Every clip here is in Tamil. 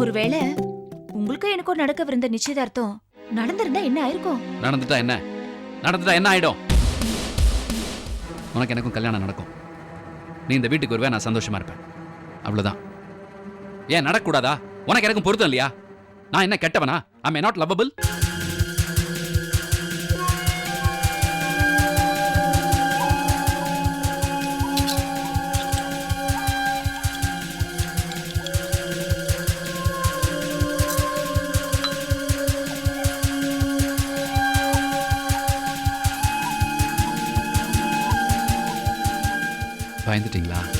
ஒருவேளை உங்களுக்கும் எனக்கும் நடக்கவிருந்த நிச்சயதார்த்தம் நடந்திருந்தா என்ன ஆயிருக்கும்? நடந்துட்டா என்ன? நடந்துட்டா என்ன ஆயிடும்? உனக்கு எனக்கும் கல்யாணம் நடக்கும். நீ இந்த வீட்டுக்கு வருவே நான் சந்தோஷமா இருப்பேன். அவ்வளவுதான். ஏன் நடக்கூடாதா உனக்கு எனக்கும் பொருத்தம் இல்லையா? நான் என்ன கெட்டவனா? ஐ நாட் லவ்வபிள் பயந்துட்டீங்களா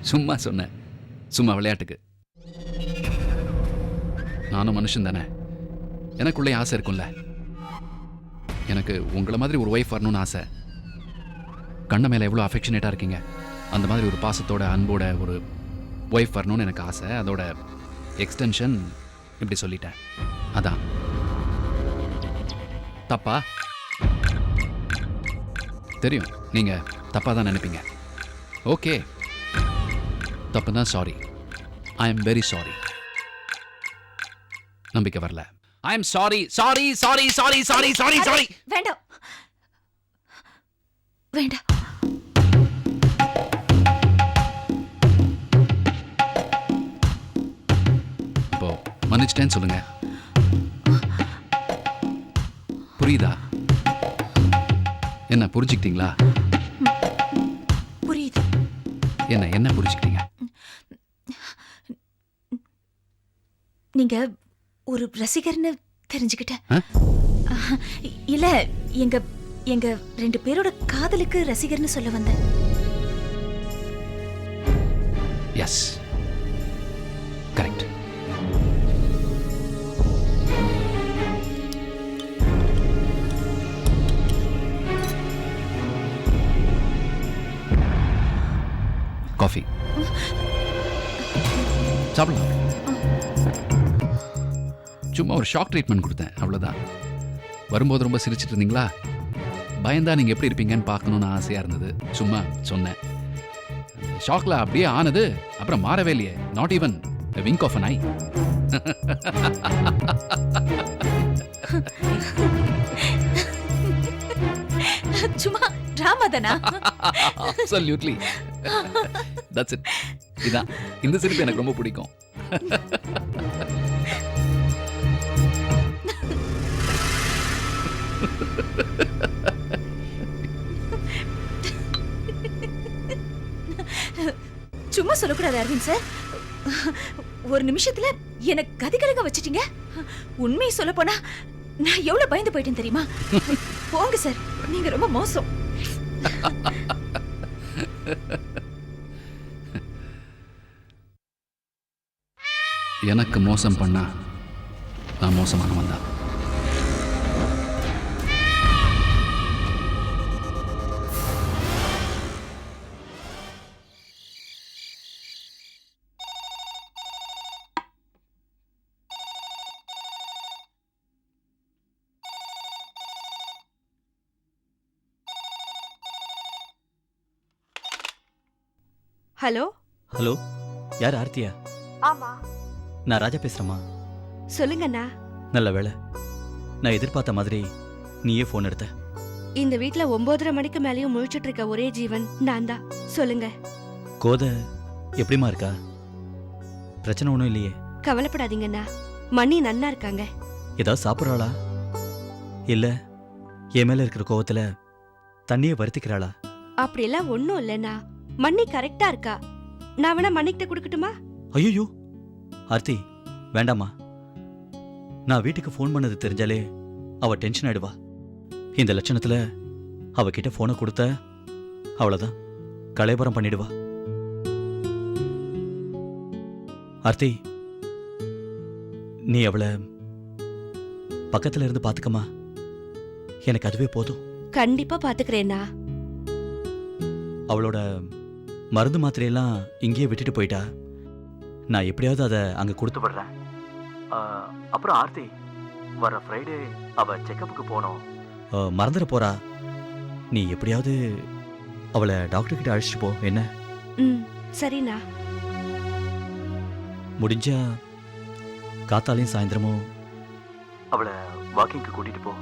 சும்மா சொன்னேன். சும்மா விளையாட்டுக்கு. நானும் மனுஷன் தானே. எனக்குள்ளே ஆசை இருக்கும்ல. எனக்கு உங்களை மாதிரி ஒரு ஒய்ஃப் வரணும்னு ஆசை. கண்ணை மேலே எவ்வளோ அஃபெக்ஷனேட்டாக இருக்கீங்க? அந்த மாதிரி ஒரு பாசத்தோட அன்போட ஒரு ஒய்ஃப் வரணும்னு எனக்கு ஆசை. அதோட எக்ஸ்டென்ஷன் இப்படி சொல்லிட்டேன். அதான். தப்பா? தெரியும். நீங்கள் தப்பாக தான் நினைப்பீங்க. ஓகே தப்பு தான் sorry I am very sorry நம்பிக்கை வரல. I am sorry sorry sorry sorry sorry sorry sorry வேண்டாம். வேண்டாம். இப்போ மன்னிச்சிட்டேன்னு சொல்லுங்க. புரியுதா? என்ன புரிஞ்சுக்கிட்டீங்களா? என்ன என்ன புரிஞ்சுக்கிட்டீங்க நீங்க ஒரு ரசிகர்னு தெரிஞ்சுக்கிட்டேன். இல்ல எங்க எங்க ரெண்டு பேரோட காதலுக்கு ரசிகர்னு சொல்ல வந்தேன். Yes coffee. சாப்பிடலாம். சும்மா ஒரு ஷாக் ட்ரீட்மெண்ட் கொடுத்தேன் அவ்வளோதான் வரும்போது ரொம்ப சிரிச்சிட்டு இருந்தீங்களா? பயந்தா நீங்கள் எப்படி இருப்பீங்கன்னு பார்க்கணுன்னு ஆசையாக இருந்தது. சும்மா சொன்னேன். ஷாக்ல அப்படியே ஆனது அப்புறம் மாறவே இல்லையே. Not even wink of an eye சும்மா டிராமா தானா? அப்சல்யூட்லி தட்ஸ் இட் இதான். இந்த சிரிப்பு எனக்கு ரொம்ப பிடிக்கும். சும்மா சொல்லக்கூடாது அரவிந்த் சார். ஒரு நிமிஷத்துல எனக்கு கதிகலங்க வச்சிட்டீங்க. உண்மையை சொல்ல போனா நான் எவ்வளவு பயந்து போயிட்டேன் தெரியுமா? போங்க சார். நீங்க ரொம்ப மோசம். எனக்கு மோசம் பண்ணா நான் மோசமானவன் தான். ஹலோ? ஹலோ யார் ஆர்த்தியா? ஆமா. நான் ராஜா பேசுறேம்மா. சொல்லுங்கண்ணா. நல்ல வேளை. நான் எதிர்பார்த்த மாதிரி நீயே ஃபோன் எடுத்த. இந்த வீட்ல ஒன்பதரை மணிக்கு மேலயும் முழிச்சிட்டு இருக்க ஒரே ஜீவன் நான் தான் சொல்லுங்க. கோதை எப்படிம்மா இருக்கா? பிரச்சனை ஒன்றும் இல்லையே. கவலைப்படாதீங்கண்ணா. மணி நன்னா இருக்காங்க. ஏதாவது சாப்பிட்றாளா? இல்லை என் மேலே இருக்கிற கோவத்துல தண்ணியை வருத்திக்கிறாளா? அப்படியெல்லாம் ஒண்ணும் இல்லைண்ணா. மண்ணி கரெக்டா இருக்கா? நான் வேணா மண்ணிக்கிட்ட கொடுக்கட்டுமா? ஐயோ ஆர்த்தி வேண்டாம்மா. நான் வீட்டுக்கு ஃபோன் பண்ணது தெரிஞ்சாலே அவ டென்ஷன் ஆயிடுவா. இந்த லட்சணத்துல அவகிட்ட ஃபோனை கொடுத்த அவ்வளவுதான். கலைபரம் பண்ணிடுவா. ஆர்த்தி நீ அவளை பக்கத்துல இருந்து பாத்துக்கமா எனக்கு அதுவே போதும். கண்டிப்பா பாத்துக்கிறேண்ணா அவளோட மருந்து மாத்திரையெல்லாம் இங்கேயே விட்டுட்டு போயிட்டா. நான் எப்படியாவது அதை அங்கே கொடுத்து விடுறேன். அப்புறம் ஆர்த்தி வர ஃப்ரைடே அவ செக்கப்புக்கு போனோம் மறந்துட போறா. நீ எப்படியாவது அவளை டாக்டர் கிட்ட அழைச்சிட்டு போ என்ன? ம் சரிண்ணா. முடிஞ்சா காத்தாலையும் சாயந்தரமும் அவளை வாக்கிங்க்கு கூட்டிட்டு போ.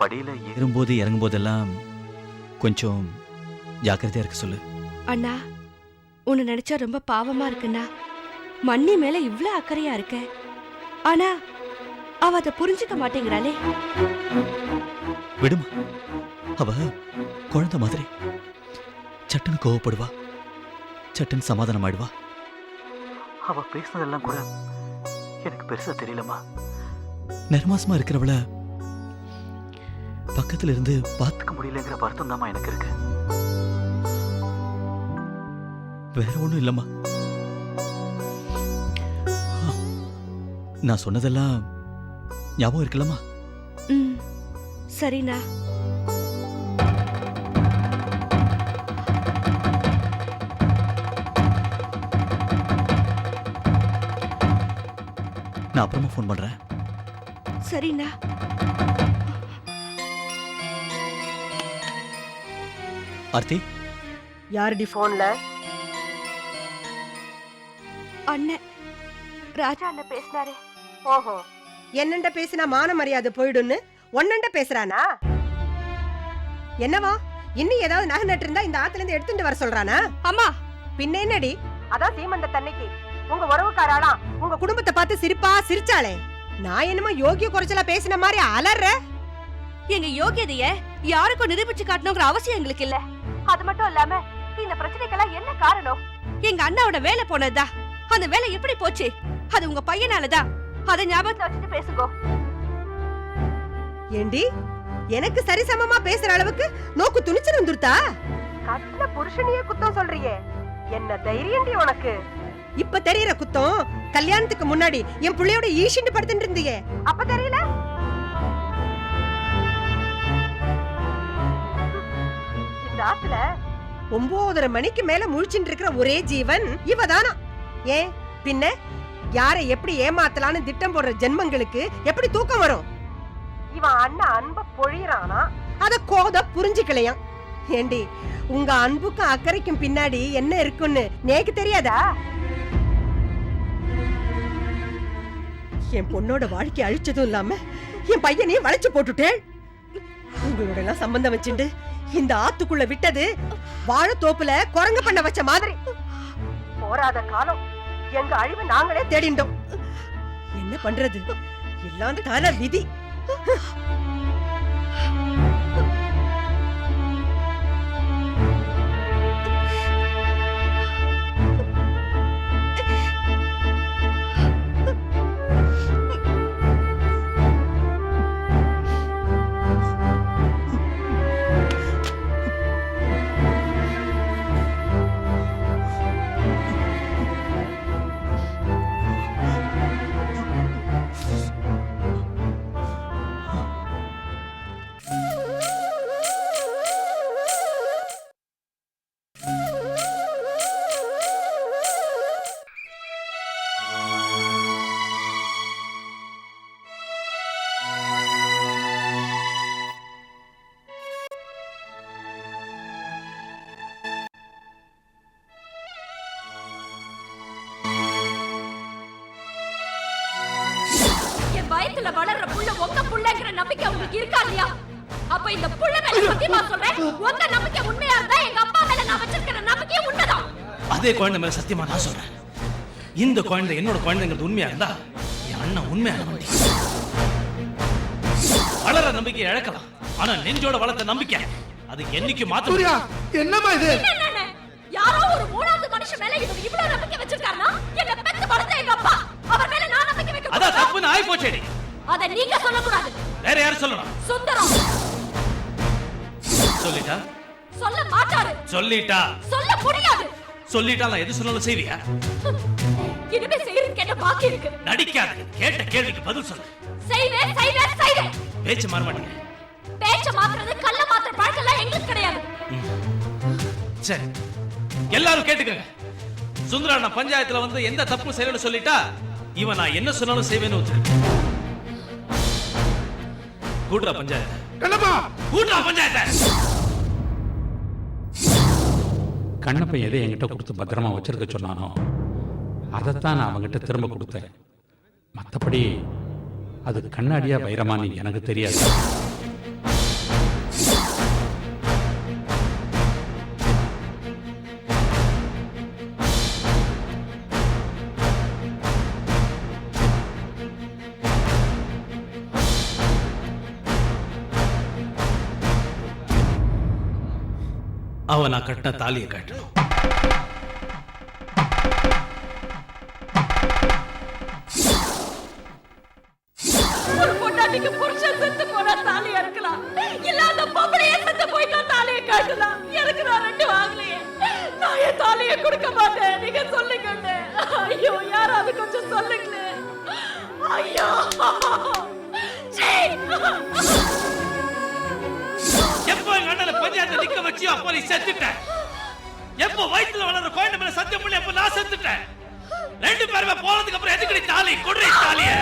படியில ஏறும்போது இறங்கும்போதெல்லாம் கொஞ்சம் ஜாக்கிரதையா இருக்க சொல்லு. அண்ணா உன்னை நினைச்சா ரொம்ப பாவமா இருக்குண்ணா மண்ணி மேல இவ்ளோ அக்கறையா இருக்க? ஆனா அவ அதை புரிஞ்சுக்க மாட்டேங்கிறாளே. விடுமா. அவ குழந்தை மாதிரி. சட்டுன்னு கோவப்படுவா. சட்டுன்னு சமாதானம் ஆயிடுவா. அவ பேசுனதெல்லாம் கூட எனக்கு பெருசா தெரியலம்மா. நெருமாசமா இருக்கிறவள பக்கத்துல இருந்து பார்த்துக்க முடியலங்கிற வருத்தம் தாம்மா எனக்கு இருக்கு. வேற ஒண்ணும் இல்லம்மா. நான் சொன்னதெல்லாம் ஞாபகம் இருக்குல்லம்மா. ம் சரிண்ணா. நான் அப்புறமா ஃபோன் பண்றேன். சரிண்ணா. ஆர்த்தி? யாருடி போன்ல அண்ணன். ராஜா அண்ணன் பேசினாரே. ஓஹோ. என்னண்ட பேசினா மான மரியாதை போயிடும்னு? ஒன்னண்ட பேசுறானா? என்னவா? இன்னும் ஏதாவது நகை நட்டு இருந்தா இந்த ஆத்துல இருந்து எடுத்துட்டு வர சொல்றானா? அம்மா. பின்ன என்னடி? அதான் சீமந்த தன்னைக்கு. உங்க உறவுக்காராளாம் உங்க குடும்பத்தை பார்த்து சிரிப்பா சிரிச்சாளே. நான் என்னமோ யோகிய குறைச்சலா பேசின மாதிரி அலற. எங்க யோகியதைய யாருக்கும் நிரூபிச்சு காட்டணுங்கிற அவசியம் எங்களுக்கு இல்ல. அது மட்டும் இல்லாம இந்த பிரச்சனைக்கெல்லாம் என்ன காரணம்? எங்க அண்ணாவோட வேலை போனதுதா அந்த வேலை எப்படி போச்சு? அது உங்க பையனாலதான் அதை ஞாபகத்துல வச்சுட்டு பேசுங்க. ஏண்டி எனக்கு சரிசமமா பேசுற அளவுக்கு நோக்கு துணிச்சல் வந்துருத்தா? கட்டின புருஷனையே குத்தம் சொல்றியே. என்ன தைரியம்டி உனக்கு? இப்ப தெரியற குத்தம் கல்யாணத்துக்கு முன்னாடி என் புள்ளையோட ஈஷிண்டு படுத்துட்டு இருந்தியே. அப்ப தெரியல? இந்த ஆத்துல ஒன்பதரை மணிக்கு மேல முழிச்சுட்டு இருக்கிற ஒரே ஜீவன் இவதானா? ஏன் பின்ன? யாரை எப்படி ஏமாத்தலான்னு திட்டம் போடுற ஜென்மங்களுக்கு எப்படி தூக்கம் வரும்? இவன் அண்ணன் அன்ப பொழியறானா? அத கோத புரிஞ்சுக்கலையாம் ஏண்டி உங்க அன்புக்கும் அக்கறைக்கும் பின்னாடி என்ன இருக்குன்னு நேக்கு தெரியாதா? என் பொண்ணோட வாழ்க்கை அழிச்சதும் இல்லாம என் பையனையும் வளைச்சு போட்டுட்டேன். உங்களோட எல்லாம் சம்பந்தம் வச்சுண்டு இந்த ஆத்துக்குள்ள விட்டது வாழைத்தோப்புல குரங்கு பண்ண வச்ச மாதிரி. போராத காலம். எங்க அழிவை நாங்களே தேடிண்டோம் என்ன பண்றது? எல்லாம் தர விதி. புள்ள உங்க புள்ளங்கிற நம்பிக்கை உங்களுக்கு இருக்கா இல்லையா? அப்ப இந்த புள்ள மேல சத்தியமா சொல்றேன் உங்க நம்பிக்கை உண்மையா இருந்தா எங்க அப்பா மேல நான் வச்சிருக்கிற நம்பிக்கையும் உண்மைதான். அதே குழந்தை மேல சத்தியமா நான் சொல்றேன். இந்த குழந்தை என்னோட குழந்தைங்கிறது உண்மையா இருந்தா என் அண்ணன் உண்மையான வண்டி. வளர நம்பிக்கை இழக்கலாம். ஆனா நெஞ்சோட வளர்த்த நம்பிக்கை அது என்னைக்கு மாத்த. என்னம்மா இது? யாரோ ஒரு மூணாவது மனுஷன் மேல இவர் இவ்வளவு நம்பிக்கை வச்சிருக்காருன்னா என்ன பெத்து வளர்த்த எங்க அப்பா. அவர் மேல நான் நம்பிக்கை வைக்க அதான்? தப்புன்னு ஆயி போச்சேடி அதை நீங்க சொல்லக்கூடாது. வேற யாரும் சொல்லணும்? சுந்தரம். சொல்லிட்டா? சொல்ல மாட்டாரு. சொல்லிட்டா? சொல்ல முடியாது. சொல்லிட்டா நான் எது சொன்னாலும் செய்வியா? இனிமே செய்யறதுக்கு என்ன பாக்கி இருக்கு? நடிக்காத. கேட்ட கேள்விக்கு பதில் சொல்லு. செய்வேன் செய்வேன் செய்வேன். பேச்சு மாற மாட்டேங்க. பேச்ச மாத்துறது கள்ள மாத்துற பழக்கம்லாம் எங்களுக்கு கிடையாது. சரி. எல்லாரும் கேட்டுக்கங்க. சுந்தரா நான் பஞ்சாயத்துல வந்து எந்த தப்பு செய்யணும்னு சொல்லிட்டா இவன் நான் என்ன சொன்னாலும் செய்வேன்னு ஒத்துக்க கூட்டுறா பஞ்சாயத்து. கண்ணப்பா! கூட்டுறா பஞ்சாயத்தை. கண்ணப்பன் எதை என்கிட்ட கொடுத்து பத்திரமா வச்சிருக்க சொன்னானோ அதைத்தான் நான் அவங்ககிட்ட திரும்ப கொடுத்தேன். மற்றபடி அது கண்ணாடியா வைரமானு எனக்கு தெரியாது. தாலியை கொடுக்க மாட்டேன். நீங்க சொல்லுங்க ஐயோ யாராவது கொஞ்சம் ஐயோ. சீ! நிக்க வச்சு அப்ப நீ செத்துட்டேன் எப்போ வயித்துல வளர்ற குழந்தை மேல சத்தியம் பண்ணி அப்ப நான் செத்துட்டேன்? ரெண்டு பேருமே போனதுக்கு அப்புறம் எதுக்கு நீ தாலி? கொடுறி தாலியை?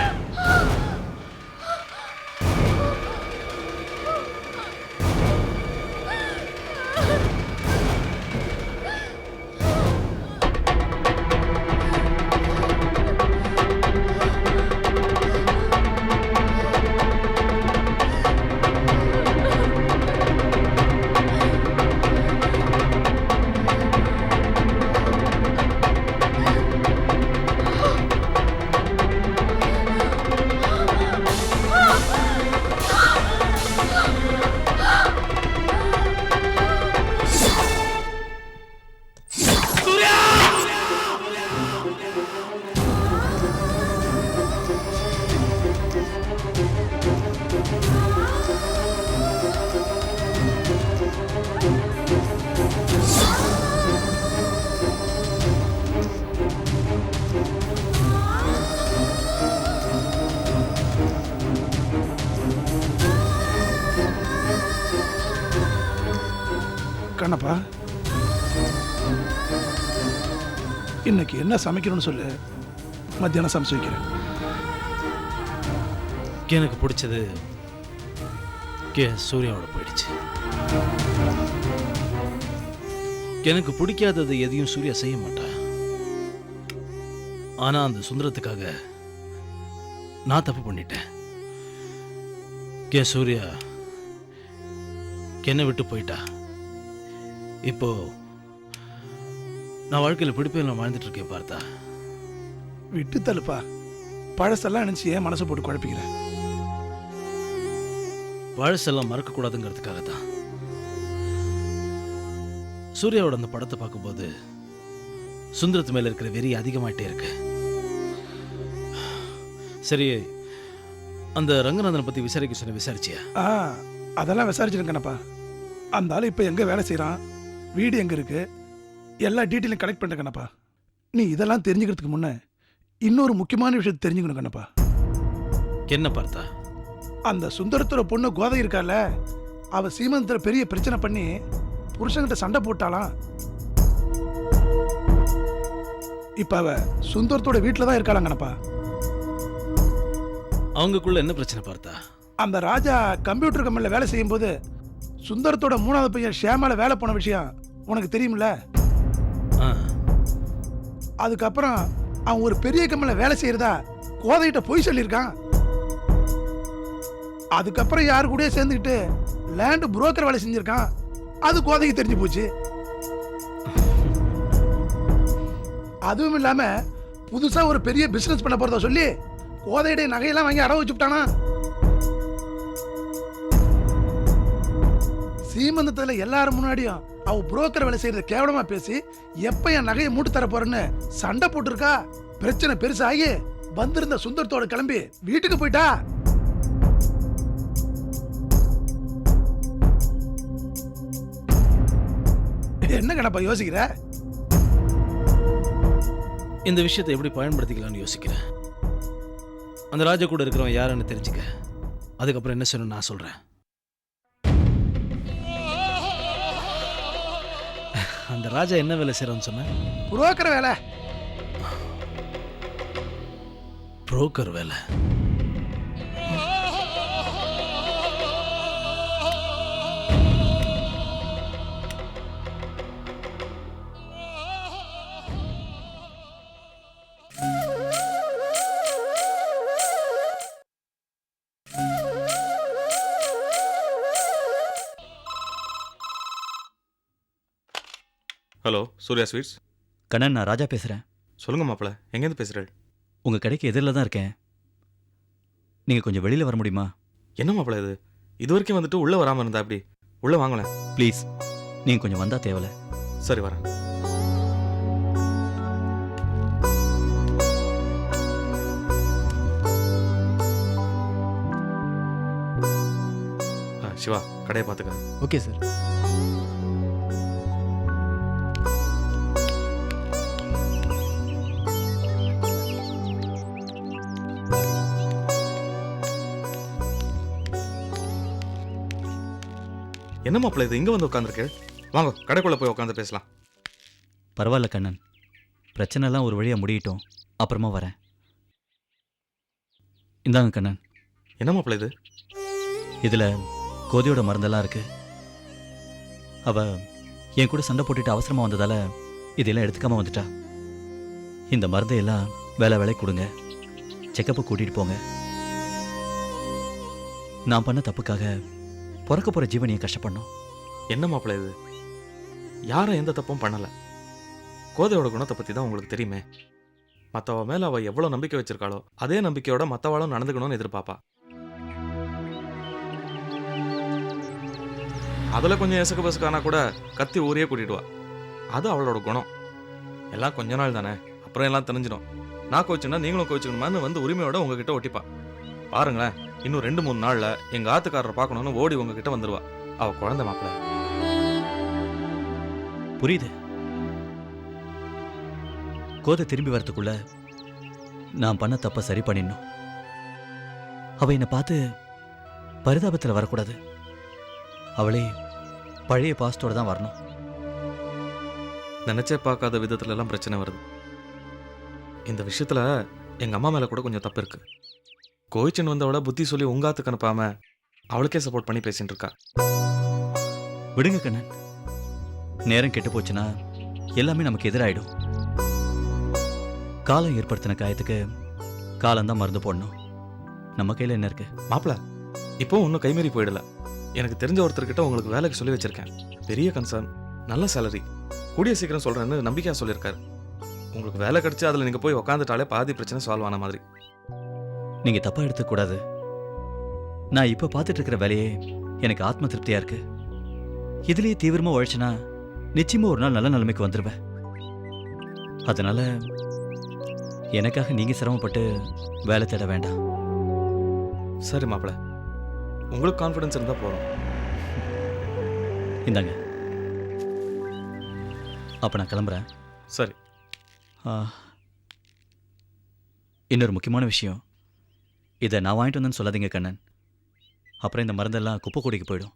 இன்னைக்கு என்ன சமைக்கணும்னு சொல்லு. மத்தியானம் சமைச்சு வைக்கிறேன் எனக்கு பிடிச்சது கே சூர்யாவோட போயிடுச்சு. எனக்கு பிடிக்காதது எதையும் சூர்யா செய்ய மாட்டா. ஆனா அந்த சுந்தரத்துக்காக நான் தப்பு பண்ணிட்டேன். கே சூர்யா என்னை விட்டு போயிட்டா. இப்போ நான் வாழ்க்கையில் பிடிப்பே நான் வாழ்ந்துட்டு இருக்கேன் பார்த்தா. விட்டு தள்ளுப்பா. பழசெல்லாம் நினைச்சு ஏன் மனசை போட்டு குழப்பிக்கிற? பழசெல்லாம் மறக்கக்கூடாதுங்கிறதுக்காக தான் சூர்யாவோட அந்த படத்தை பார்க்கும்போது சுந்தரத்து மேல இருக்கிற வெறி அதிகமாயிட்டே இருக்கு. சரி அந்த ரங்கநாதனை பத்தி விசாரிக்க சொன்ன விசாரிச்சியா? ஆ அதெல்லாம் விசாரிச்சிருக்கேன் கண்ணப்பா அந்த ஆள் இப்போ எங்கே வேலை செய்கிறான் வீடு எங்கே இருக்கு? எல்லா டீட்டெயிலும் கலெக்ட் பண்ணிட்டேன் கண்ணப்பா. நீ இதெல்லாம் தெரிஞ்சுக்கிறதுக்கு முன்னே இன்னொரு முக்கியமான விஷயத்தை தெரிஞ்சுக்கணும் கண்ணப்பா. என்ன பார்த்தா? அந்த சுந்தரத்தோட பொண்ணு கோதை இருக்கால அவ சீமந்தத்தில் பெரிய பிரச்சனை பண்ணி புருஷன்கிட்ட சண்டை போட்டாளாம் இப்ப அவ சுந்தரத்தோட வீட்டில் தான் இருக்காளாங்கண்ணப்பா அவங்களுக்குள்ள என்ன பிரச்சனை பார்த்தா? அந்த ராஜா கம்ப்யூட்டர் கம்பெனியில் வேலை செய்யும்போது சுந்தரத்தோட மூணாவது பையன் ஷியாமால வேலை போன விஷயம் உனக்கு தெரியுமில்ல அதுக்கப்புறம் அவன் ஒரு பெரிய கம்பெனியில் வேலை செய்யறதா கோதைகிட்ட பொய் சொல்லியிருக்கான். அதுக்கப்புறம் யாரு கூடயே சேர்ந்துக்கிட்டு லேண்டு புரோக்கர் வேலை செஞ்சிருக்கான். அது கோதைக்கு தெரிஞ்சு போச்சு. அதுவும் இல்லாம புதுசா ஒரு பெரிய பிசினஸ் பண்ண போகிறதா சொல்லி கோதையுடைய நகையெல்லாம் வாங்கி அடவு வச்சுட்டானா சீமந்தத்துல எல்லாரும் முன்னாடியும் அவ புரோக்கர் வேலை செய்யறத கேவலமா பேசி எப்ப என் நகையை மூட்டு தர போறேன்னு சண்டை போட்டிருக்கா? பிரச்சனை பெருசாகி வந்திருந்த சுந்தரத்தோட கிளம்பி வீட்டுக்கு போயிட்டா? என்ன கணப்பா யோசிக்கிற? இந்த விஷயத்தை எப்படி பயன்படுத்திக்கலாம்னு யோசிக்கிறேன் அந்த ராஜா கூட இருக்கிறவன் யாருன்னு தெரிஞ்சுக்க. அதுக்கப்புறம் என்ன சொல்லணும்னு நான் சொல்றேன். அந்த ராஜா என்ன வேலை செய்யறான்னு சொன்ன? புரோக்கர் வேலை. புரோக்கர் வேலை. Hello Surya sweets. கண்ணன் நான் ராஜா பேசுகிறேன் சொல்லுங்க மாப்பிள்ள எங்கேருந்து பேசுகிறேன் உங்கள் கடைக்கு எதிரில் தான் இருக்கேன். நீங்கள் கொஞ்சம் வெளியில் வர முடியுமா? என்ன மாப்பிள்ள இது? இது வரைக்கும் வந்துட்டு உள்ளே வராமல் இருந்தா அப்படி உள்ளே வாங்களேன். ப்ளீஸ் நீங்கள் கொஞ்சம் வந்தால் தேவலை சரி வரேன். ஆ, சிவா கடையை பார்த்துக்க ஓகே சார். என்ன மாப்பிள்ள இது? இங்கே வந்து உட்காந்துருக்கு வாங்க கடைக்குள்ளே போய் உட்காந்து பேசலாம். பரவாயில்ல கண்ணன். பிரச்சனைலாம் ஒரு வழியாக முடியட்டும். அப்புறமா வரேன். இந்தாங்க கண்ணன். என்ன மாப்பிள்ள இது? இதில் கோதியோட மருந்தெல்லாம் இருக்கு. அவ என் கூட சண்டை போட்டுட்டு அவசரமாக வந்ததால இதெல்லாம் எடுத்துக்காம வந்துட்டா. இந்த மருந்தை எல்லாம் வேலை வேலை கொடுங்க. செக்கப்பு கூட்டிட்டு போங்க. நான் பண்ண தப்புக்காக பிறக்க போகிற ஜீவனியை கஷ்டப்படணும்? என்ன மாப்பிள்ள இது? யாரும் எந்த தப்பும் பண்ணலை. கோதையோட குணத்தை பற்றி தான் உங்களுக்கு தெரியுமே. மற்றவ மேலே அவள் எவ்வளோ நம்பிக்கை வச்சிருக்காளோ அதே நம்பிக்கையோட மற்றவாளும் நடந்துக்கணும்னு எதிர்பார்ப்பா. அதில் கொஞ்சம் எசக்கு பசுக்கானா கூட கத்தி ஊரையே கூட்டிடுவா. அது அவளோட குணம். எல்லாம் கொஞ்ச நாள் தானே அப்புறம் எல்லாம் தெரிஞ்சிடும். நான் கோச்சுன்னா நீங்களும் கோச்சுக்கணுமான்னு வந்து உரிமையோட உங்ககிட்ட ஒட்டிப்பா. பாருங்களேன். இன்னும் ரெண்டு மூணு நாள்ல எங்க ஆத்துக்காரரை பார்க்கணும்னு ஓடி உங்ககிட்ட வந்துருவா. அவ குழந்தை மாப்பிள்ள புரியுது? கோதை திரும்பி வரத்துக்குள்ள நான் பண்ண தப்ப சரி பண்ணிடணும். அவ என்னை பார்த்து பரிதாபத்தில் வரக்கூடாது. அவளே பழைய பாஸ்டோட தான் வரணும். நினைச்சே பார்க்காத விதத்துல எல்லாம் பிரச்சனை வருது. இந்த விஷயத்துல எங்க அம்மா மேல கூட கொஞ்சம் தப்பு இருக்கு. கோயிச்சன் வந்தவள புத்தி சொல்லி உங்காத்துக்கு அனுப்பாம அவளுக்கே சப்போர்ட் பண்ணி பேசிட்டு இருக்கா. விடுங்க கண்ணன் நேரம் கெட்டு போச்சுன்னா எல்லாமே நமக்கு எதிராயிடும். காலம் ஏற்படுத்தின காயத்துக்கு காலம்தான் மருந்து போடணும். நம்ம கையில் என்ன இருக்கு? மாப்பிள இப்போ ஒன்றும் கைமீறி போயிடல. எனக்கு தெரிஞ்ச ஒருத்தர்கிட்ட உங்களுக்கு வேலைக்கு சொல்லி வச்சிருக்கேன். பெரிய கன்சர்ன் நல்ல சேலரி கூடிய சீக்கிரம் சொல்றேன்னு நம்பிக்கையா சொல்லியிருக்காரு. உங்களுக்கு வேலை கிடைச்சு அதுல நீங்க போய் உக்காந்துட்டாலே பாதி பிரச்சனை சால்வ் ஆன மாதிரி. நீங்க தப்பா எடுத்துக்கூடாது நான் இப்ப பார்த்துட்டு இருக்கிற வேலையே எனக்கு ஆத்ம திருப்தியா இருக்கு. இதுலயே தீவிரமா உழைச்சனா நிச்சயமா ஒரு நாள் நல்ல நிலைமைக்கு வந்துருவேன். அதனால எனக்காக நீங்க சிரமப்பட்டு வேலை தேட வேண்டாம். சரி மாப்பிள. உங்களுக்கு கான்ஃபிடன்ஸ் இருந்தா போறோம் இந்தாங்க. அப்ப நான் கிளம்புறேன். சரி. ஆ. இன்னொரு முக்கியமான விஷயம். இதை நான் வாங்கிட்டு வந்தேன்னு சொல்லாதீங்க கண்ணன். அப்புறம் இந்த மருந்தெல்லாம் குப்பை கூடிக்கு போயிடும்.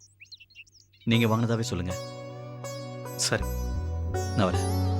நீங்கள் வாங்கினதாவே சொல்லுங்கள் சரி. நான் வரேன்.